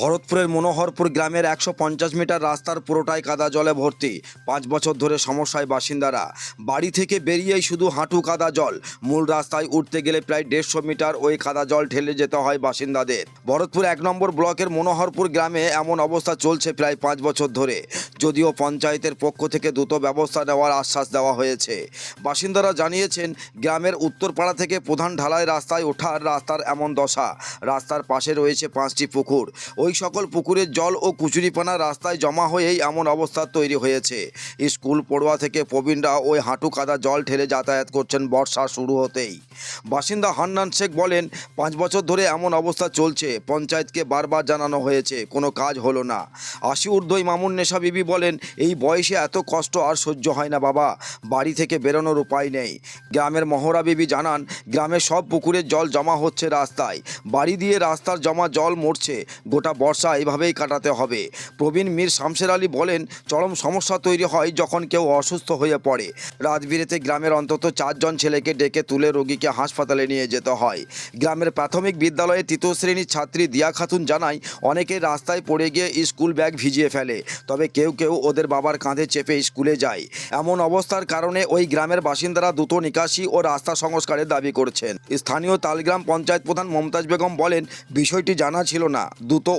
ভরতপুরের মনোহরপুর গ্রামের একশো পঞ্চাশ মিটার রাস্তার পুরোটাই কাদা জলে ভর্তি। পাঁচ বছর ধরে সমস্যায় বাসিন্দারা। বাড়ি থেকে বেরিয়েই শুধু হাঁটু কাদা জল। মূল রাস্তায় উঠতে গেলে প্রায় দেড়শো মিটার ওই কাদা জল ঠেলে যেতে হয় বাসিন্দাদের। ভরতপুর এক নম্বর ব্লকের মনোহরপুর গ্রামে এমন অবস্থা চলছে প্রায় পাঁচ বছর ধরে। যদিও পঞ্চায়েতের পক্ষ থেকে দ্রুত ব্যবস্থা নেওয়ার আশ্বাস দেওয়া হয়েছে। বাসিন্দারা জানিয়েছেন, গ্রামের উত্তরপাড়া থেকে প্রধান ঢালাই রাস্তায় ওঠার রাস্তার এমন দশা। রাস্তার পাশে রয়েছে পাঁচটি পুকুর। ওই সকল পুকুরের জল ও কুচুরিপানা রাস্তায় জমা হয়েই এমন অবস্থা তৈরি হয়েছে। স্কুল পড়ুয়া থেকে প্রবীণরা ওই হাঁটু কাদা জল ঠেলে যাতায়াত করছেন বর্ষা শুরু হতেই। বাসিন্দা হান্নান শেখ বলেন, পাঁচ বছর ধরে এমন অবস্থা চলছে। পঞ্চায়েতকে বারবার জানানো হয়েছে, কোনো কাজ হলো না। আশি ঊর্ধ্বই মামুন নেশা বিবি বলেন, এই বয়সে এত কষ্ট আর সহ্য হয় না বাবা। বাড়ি থেকে বেরোনোর উপায় নেই। গ্রামের মহড়া বিবি জানান, গ্রামের সব পুকুরের জল জমা হচ্ছে রাস্তায়। বাড়ি দিয়ে রাস্তার জমা জল মরছে। গোটা বর্ষা এভাবেই কাটাতে হবে। প্রবীণ মীর শামসের আলী বলেন, চরম সমস্যা তৈরি হয় যখন কেউ অসুস্থ হয়ে পড়ে। রাত বিরেতে গ্রামের অন্তত চারজন ছেলেকে ডেকে তুলে রোগীকে হাসপাতালে নিয়ে যেতে হয়। গ্রামের প্রাথমিক বিদ্যালয়ে তৃতীয় শ্রেণির ছাত্রী দিয়া খাতুন জানায়, অনেকে রাস্তায় পড়ে গিয়ে স্কুল ব্যাগ ভিজিয়ে ফেলে, তবে কেউ কেউ ওদের বাবার কাঁধে চেপে স্কুলে যায়। এমন অবস্থার কারণে ওই গ্রামের বাসিন্দারা দ্রুত নিকাশি ও রাস্তা সংস্কারের দাবি করছেন। স্থানীয় তালগ্রাম পঞ্চায়েত প্রধান মমতাজ বেগম বলেন, বিষয়টি জানা ছিল না। দ্রুত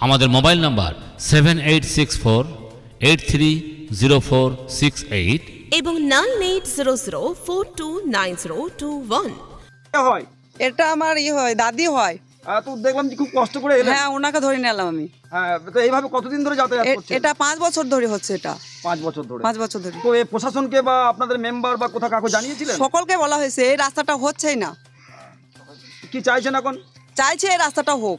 আমাদের mobile number seven eight six four eight three zero four six eight এবং nine eight zero zero four two nine zero two one হয়। এটা আমার ই হয় দাদি হয়। আহ, তো দেখলাম যে খুব কষ্ট করে এলেন। হ্যাঁ ওনাকে ধরে নিলাম আমি। হ্যাঁ তো এইভাবে কতদিন ধরে যাতায়াত এ- করছেন? এটা পাঁচ বছর ধরে হচ্ছে এটা। পাঁচ বছর ধরে। পাঁচ বছর ধরে। তো এই প্রশাসনকে বা আপনাদের মেম্বার বা কোথাও কাকু জানিয়েছিলেন? সকলকে বলা হয়েছে এই রাস্তাটা হচ্ছেই না। কি চাইছেন এখন? চাইছে এই রাস্তাটা হোক।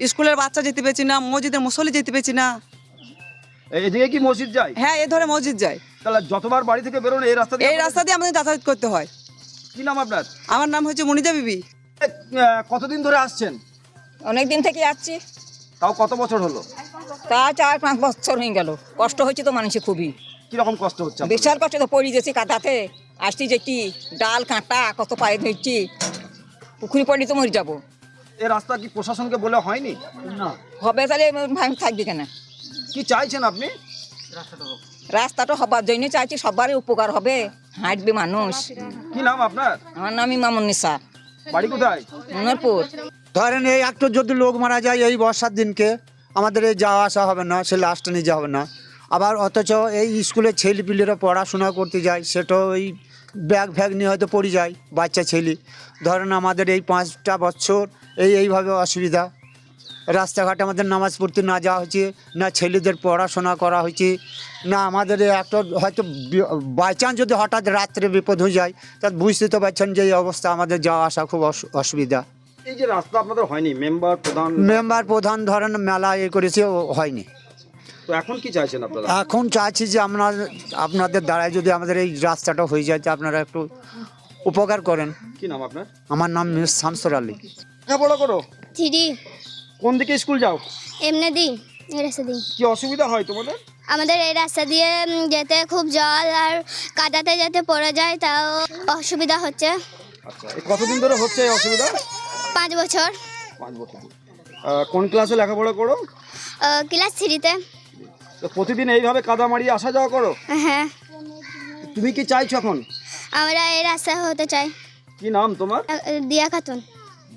স্কুলের বাচ্চা যেতে পেরেছি না মসজিদের মুসল্লি যেতে পেরেছি না। এদিকে কি মসজিদ যায়? হ্যাঁ এ ধরে মসজিদ যায়। তাহলে যতবার বাড়ি থেকে বেরোন এই রাস্তা দিয়ে এই রাস্তা দিয়ে আমাদের যাতায়াত করতে হয়। কি নাম আপনার? আমার নাম হচ্ছে মনিজা বিবি। কতদিন ধরে আসছেন? অনেক দিন থেকে আসছি। তাও কত বছর হলো? তা চার পাঁচ বছর হয়ে গেল। কষ্ট হয়েছে তো মানুষের খুবই। কীরকম কষ্ট হচ্ছে? বিশাল কষ্ট তো পড়ে গেছি কাদাতে। আসছি যেটি ডাল কাঁটা কত পায়ে ধরছি। পুকুরি পড়লে তো মরে যাব। এই রাস্তা কি প্রশাসনকে বলে হয়নি? না। হবে তাহলে ভাঙ থাকবে কেন? কি চাইছেন আপনি? রাস্তাটা হবার জন্য চাইছি সবারই উপকার হবে হাঁটবে মানুষ। কি নাম আপনার? আমার নামই মামুন নিসা। বাড়ি কোথায়? মনোরপুর। ধরেন এই একটু যদি লোক মারা যায় এই বর্ষার দিনকে আমাদের এই যাওয়া আসা হবে না সে লাস্টে নিয়ে যাওয়া হবে না। আবার অথচ এই স্কুলে ছেলেপিলেরা পড়াশোনা করতে যায় সেটাও ওই ব্যাগ ফ্যাগ নিয়ে হয়তো পড়ে যায় বাচ্চা ছেলে। ধরেন আমাদের এই পাঁচটা বছর এই এইভাবে অসুবিধা। রাস্তাঘাটে আমাদের নামাজ পড়তে না যাওয়া হয়েছে না ছেলেদের পড়াশোনা করা হয়েছে না আমাদের একটা হয়তো বাই চান্স যদি হঠাৎ রাত্রে বিপদ হয়ে যায় তা বুঝতে তো পারছেন যে এই অবস্থা আমাদের যাওয়া আসা খুব অসু- অসুবিধা। এই যে রাস্তা আপনাদের হয়নি মেম্বার প্রধান মেম্বার প্রধান ধরেন মেলা এ করেছে হয়নি। তো এখন কি চাইছেন আপনারা? এখন চাচ্ছি যে আপনার আপনাদের দ্বারাই যদি আমাদের এই রাস্তাটা হয়ে যায় আপনারা একটু উপকার করেন। কি নাম আপনার? আমার নাম মিস শামসুর আলী। লেখাপড়া করো। থ্রি কোন দিকে স্কুল যাও? এমনি দিই এই রাস্তা দিই কি অসুবিধা হয় তোমাদের? আমাদের এই রাস্তা দিয়ে যেতে খুব জল আর কাদাতে যেতে পড়ে যায় তাও অসুবিধা হচ্ছে। আচ্ছা কতদিন ধরে হচ্ছে এই অসুবিধা? পাঁচ বছর। পাঁচ বছর। আহ, কোন ক্লাসে লেখাপড়া করো? আহ, ক্লাস থ্রিতে। তো প্রতিদিন এইভাবে কাদা মারিয়ে আসা যাওয়া করো? হ্যাঁ। তুমি কি চাইছো এখন? আমরা এই রাস্তা হতে চাই। কি নাম তোমার? দিয়া খাতুন।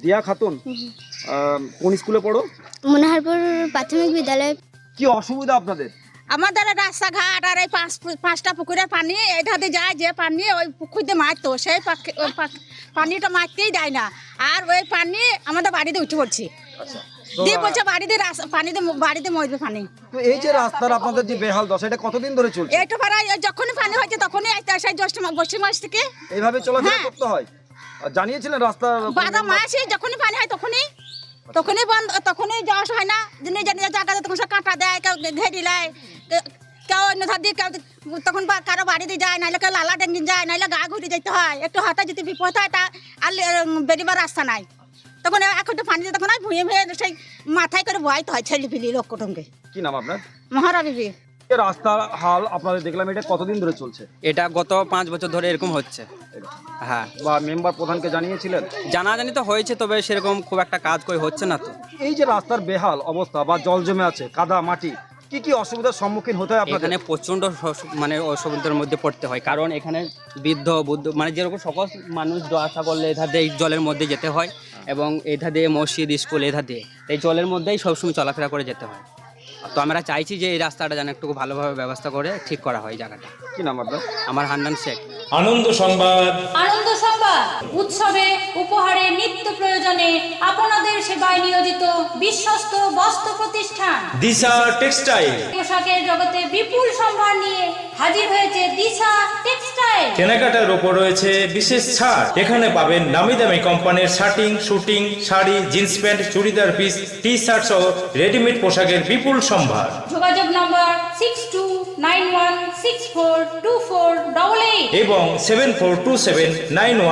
দিয়া খাতুন? কোন স্কুলে পড়ো? মনোহরপুর প্রাথমিক বিদ্যালয়। কি অসুবিধা আপনাদের? আমাদের রাস্তাঘাট আর এই পাঁচ পাঁচটা পুকুরের পানি এইটাতে যায় যে পানি ওই পুকুরতে মারতো। সেই পাখি- ওই পাখ- পানিটা মারতেই দেয় না। আর ওই পানি আমাদের বাড়িতে উঠে পড়ছে। দিয়ে বলছে বাড়িতে রাস- পানিতে ম- বাড়িতে মরবে পানি। তো এই যে রাস্তার আপনাদের যে বেহাল দশা এটা কতদিন ধরে চলছে? এইটা পাড়ায় যখনই পানি হয়েছে তখনই আসতে আসে জ্যৈষ্ঠ মাস পশ্চিম মাস থেকে। এইভাবে চলাফেরা হ্যাঁ। করতে হয়? আর জানিয়েছিলেন রাস্তার বাধা মাসে যখনই পানি হয় তখনই। তখনই বন্ধ তখনই যাওয়া আসা হয় না। তখন সে কাঁটা দেয় কেউ ঘেরি দেয় কে- কেউ অন্য ধার দিয়ে কেউ তখন বা কারও বাড়িতে যায় নাহলে কেউ লালা ডেঙ্গিন যায় নাহলে গা ঘুরে যেতে হয়। একটু হঠাৎ যদি বিপদ হয় তা আর লে- বেরিবার রাস্তা নাই। তখন এখন তো পানি দিয়ে তখন আর ভুঁয়ে ভুঁয়ে সেই মাথায় করে ভয়তে হয় ছেলে পিলি লোক কুটুমকে কি নাম আপনার? মহারা বিবি এই রাস্তার হাল আপনাদের দেখলাম এটা কতদিন ধরে চলছে? এটা গত পাঁচ বছর ধরে এরকম হচ্ছে। হ্যাঁ। বা মেম্বার প্রধানকে জানিয়েছিলেন? জানাজানি তো হয়েছে তবে সেরকম খুব একটা কাজ করে হচ্ছে না তো। এই যে রাস্তার বেহাল অবস্থা বা জল জমে আছে কাদা মাটি কি কি অসুবিধার সম্মুখীন হতে হয় আপনাদের? এখানে প্রচণ্ড মানে অসুবিধার মধ্যে পড়তে হয় কারণ এখানে বৃদ্ধ বুদ্ধ মানে যেরকম সকল মানুষ আসা করলে এধার এই জলের মধ্যে যেতে হয় এবং এধা দিয়ে মসজিদ স্কুল এধা দিয়ে। এই জলের মধ্যেই সবসময় চলাফেরা করে যেতে হয়। তো আমরা চাইছি যে এই রাস্তাটা যেন একটু ভালোভাবে ব্যবস্থা করে ঠিক করা হয় জায়গাটা। কি নাম আপনার? আমার হান্নান শেখ। আনন্দ সংবাদ। আনন্দ সংবাদ। উৎসবে উপহারে নিত্য প্রয়োজনে আপনাদের সেবায় নিয়োজিত বিশ্বস্ত বস্ত্র প্রতিষ্ঠান। দিশা টেক্সটাইল। পোশাকের জগতে বিপুল সম্ভার নিয়ে হাজির হয়েছে দিশা টেক্সটাইল। কেনাকাটার ওপর রয়েছে বিশেষ ছাড়। এখানে পাবেন নামি দামি কোম্পানির shirting suiting sari jeans pant churidar piece T shirt সহ রেডিমেড পোশাকের বিপুল সম্ভার। যোগাযোগ নম্বর six two nine one six four two four double eight এবং seven four two seven nine